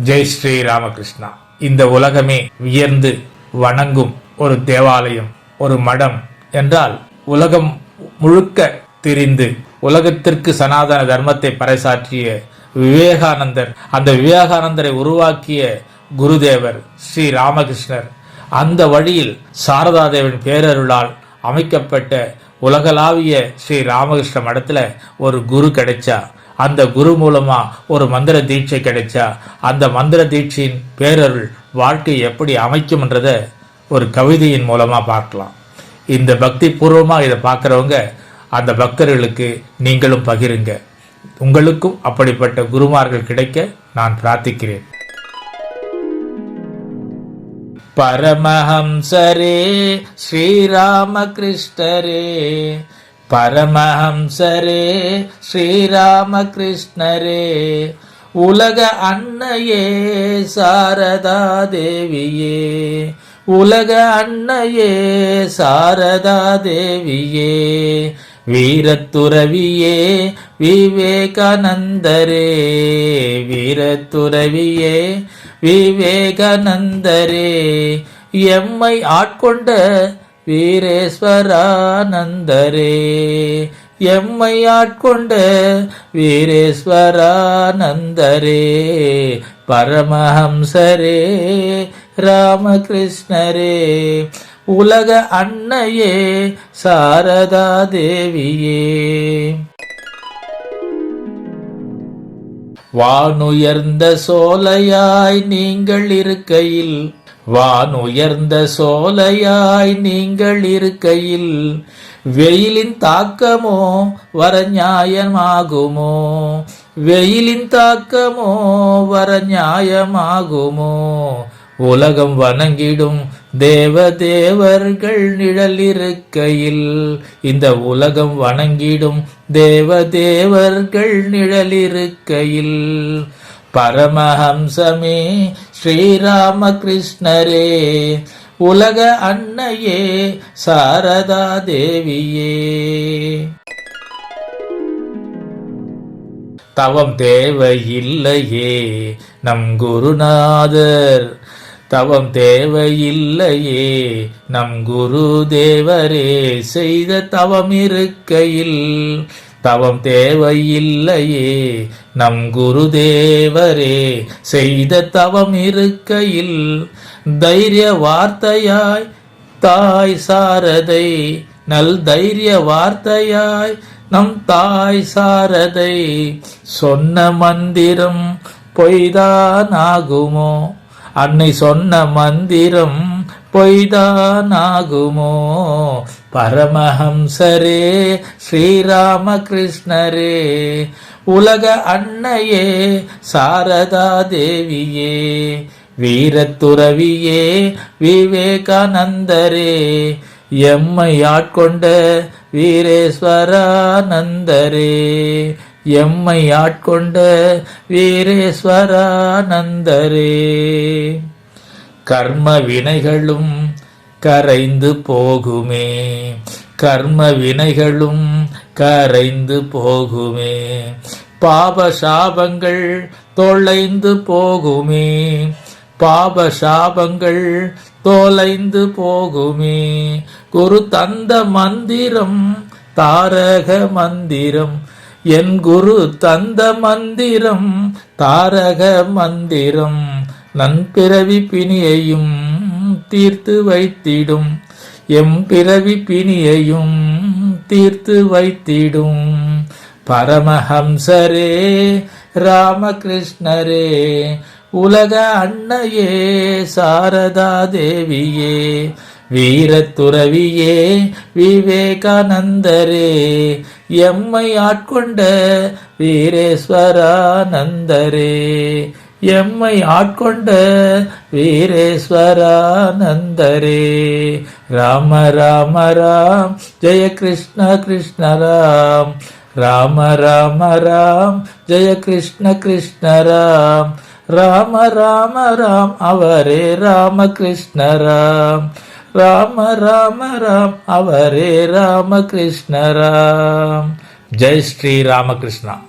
ஜெய் ஸ்ரீ ராமகிருஷ்ணா இந்த உலகமே வியர்ந்து வணங்கும் ஒரு தேவாலயம் ஒரு மடம் என்றால் உலகம் முழுக்க திரிந்து உலகத்திற்கு சனாதன தர்மத்தை பறைசாற்றிய விவேகானந்தர் அந்த விவேகானந்தரை உருவாக்கிய குருதேவர் ஸ்ரீ ராமகிருஷ்ணர் அந்த வழியில் சாரதாதேவன் பேரருளால் அமைக்கப்பட்ட உலகளாவிய ஸ்ரீ ராமகிருஷ்ண மடத்தில் ஒரு குரு கிடைச்சா அந்த குரு மூலமா ஒரு மந்திர தீட்சை கிடைச்சா அந்த மந்திர தீட்சையின் பேரருள் வாழ்க்கையை எப்படி அமைக்கும்ன்றத ஒரு கவிதையின் மூலமா பார்க்கலாம். இந்த பக்தி பூர்வமாக இதை பார்க்கறவங்க அந்த பக்தர்களுக்கு நீங்களும் பகிருங்க. உங்களுக்கும் அப்படிப்பட்ட குருமார்கள் கிடைக்க நான் பிரார்த்திக்கிறேன். பரமஹம்சரே ஸ்ரீராமகிருஷ்ணரே பரமஹம்சரே ஸ்ரீராமகிருஷ்ணரே உலக அன்னையே சாரதா தேவியே. உலக அன்னையே சாரதா தேவியே. வீரத்துறவியே விவேகானந்தரே. வீரத்துறவியே விவேகானந்தரே. எம்மை ஆட்கொண்ட வீரேஸ்வரானந்தரே. எம்மை ஆட்கொண்ட வீரேஸ்வரானந்தரே. பரமஹம்சரே ராமகிருஷ்ணரே. உலக அன்னையே சாரதா தேவியே. வானுயர்ந்த சோலையாய் நீங்கள் இருக்கையில் வான் உயர்ந்த சோலையாய் நீங்கள் இருக்கையில் வெயிலின் தாக்கமோ வர நியாயமாகுமோ வெயிலின் தாக்கமோ வர நியாயமாகுமோ உலகம் வணங்கிடும் தேவ தேவர்கள் நிழலிருக்கையில் இந்த உலகம் வணங்கிடும் தேவ தேவர்கள் நிழலிருக்கையில் பரமஹம்சமே ஸ்ரீராமகிருஷ்ணரே உலக அன்னையே சாரதா தேவியே. தவம் தேவையில்லையே நம் குருநாதர். தவம் தேவையில்லையே நம் குரு தேவரே செய்த தவம் இருக்கையில் தவம் தேவையில்லையே. நம் குரு தேவரே செய்த தவம் இருக்கையில் தைரிய வார்த்தையாய் தாய் சாரதை நல் தைரிய வார்த்தையாய் நம் தாய் சாரதை. சொன்ன மந்திரம் பொய்தான் ஆகுமோ அன்னை சொன்ன மந்திரம் பொய்தானாகுமோ? பரமஹம்சரே ஸ்ரீராமகிருஷ்ணரே உலக அன்னையே சாரதா தேவியே வீரத்துறவியே விவேகானந்தரே எம்மை ஆட்கொண்ட வீரேஸ்வரானந்தரே எம்மை ஆட்கொண்ட வீரேஸ்வரானந்தரே. கர்ம வினைகளும் கரைந்து போகுமே. கர்ம வினைகளும் கரைந்து போகுமே. பாப சாபங்கள் தொலைந்து போகுமே. பாப சாபங்கள் தொலைந்து போகுமே. குரு தந்த மந்திரம் தாரக மந்திரம். என் குரு தந்த மந்திரம் தாரக மந்திரம். நன்பிறவி பிணியையும் தீர்த்து வைத்திடும். எம் பிறவி பிணியையும் தீர்த்து வைத்திடும். பரமஹம்சரே ராமகிருஷ்ணரே உலக அன்னையே சாரதா தேவியே வீரத்துறவியே விவேகானந்தரே எம்மை ஆட்கொண்ட வீரேஸ்வரானந்தரே. எம்மை ஆட்கொண்ட வீரேஸ்வரானந்தரே. ராம ராம ராம். ஜெய கிருஷ்ண கிருஷ்ண ராம். ராம ராம ராம். ஜெய கிருஷ்ண கிருஷ்ண ராம். ராம ராம ராம். அவரே ராமகிருஷ்ண ராம். ராம ராம ராம். அவரே ராமகிருஷ்ண ராம். ஜெய் ஸ்ரீ ராமகிருஷ்ணா.